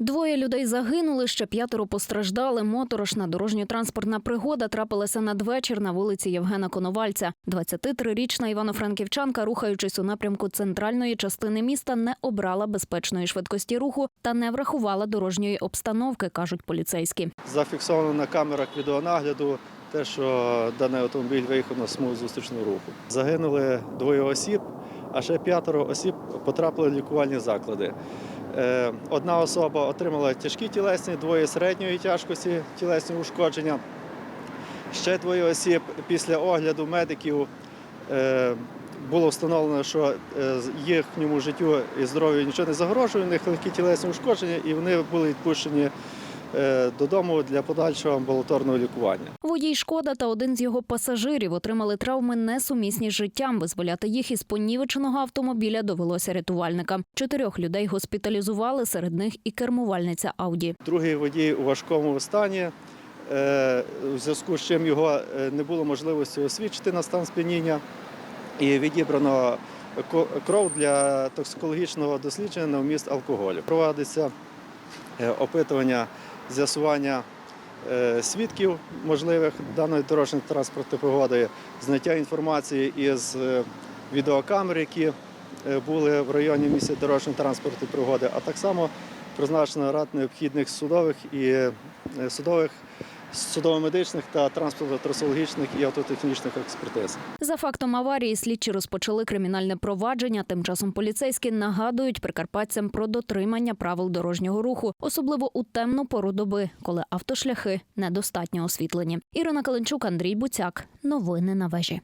Двоє людей загинули, ще п'ятеро постраждали. Моторошна дорожньо-транспортна пригода трапилася надвечір на вулиці Євгена Коновальця. 23-річна івано-франківчанка, рухаючись у напрямку центральної частини міста, не обрала безпечної швидкості руху та не врахувала дорожньої обстановки, кажуть поліцейські. Зафіксовано на камерах відеонагляду те, що даний автомобіль виїхав на смугу зустрічного руху. Загинули двоє осіб, а ще п'ятеро осіб потрапили в лікувальні заклади. Е, Одна особа отримала тяжкі тілесні, двоє середньої тяжкості тілесні ушкодження. Ще двоє осіб після огляду медиків е, було встановлено, що е, їхньому життю і здоров'ю нічого не загрожує, у них легкі тілесні ушкодження, і вони були відпущені додому для подальшого амбулаторного лікування. Водій шкода та один з його пасажирів отримали травми несумісні з життям. Визволяти їх із понівеченого автомобіля довелося рятувальникам. Чотирьох людей госпіталізували, серед них і кермувальниця Ауді. Другий водій у важкому стані, е, у зв'язку з чим його е, не було можливості освідчити на стан сп'яніння, і відібрано кров для токсикологічного дослідження на вміст алкоголю. Проводиться е, опитування, з'ясування свідків можливих даної дорожньої транспортної пригоди, зняття інформації із е, відеокамер, які е, були в районі місця дорожньої транспортної пригоди, а так само призначено ряд необхідних судових і е, судово-медичних та транспортно-трасологічних і автотехнічних експертиз. За фактом аварії слідчі розпочали кримінальне провадження. Тим часом поліцейські нагадують прикарпатцям про дотримання правил дорожнього руху, особливо у темну пору доби, коли автошляхи недостатньо освітлені. Ірина Каленчук, Андрій Буцяк. Новини на вежі.